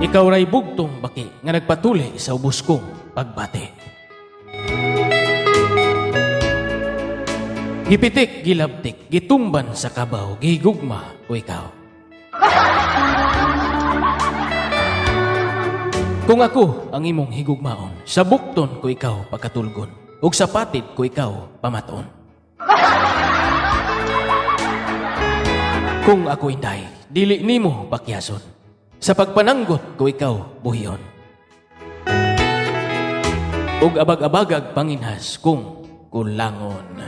Ikaw ray bugtong baki nga nagpatuli sa ubos kong pagbati. Gipitik, gilabtik, gitumban sa kabaw, gigugma o ikaw. Kung ako ang imong higugmaon, sa bukton ko ikaw pagkatulgon, ug sa patid ko ikaw pamaton. Kung ako inday, dili nimo pakyason. Sa pagpananggot ko ikaw buhiyon. Ug abag-abagag panginhas kung kulangon.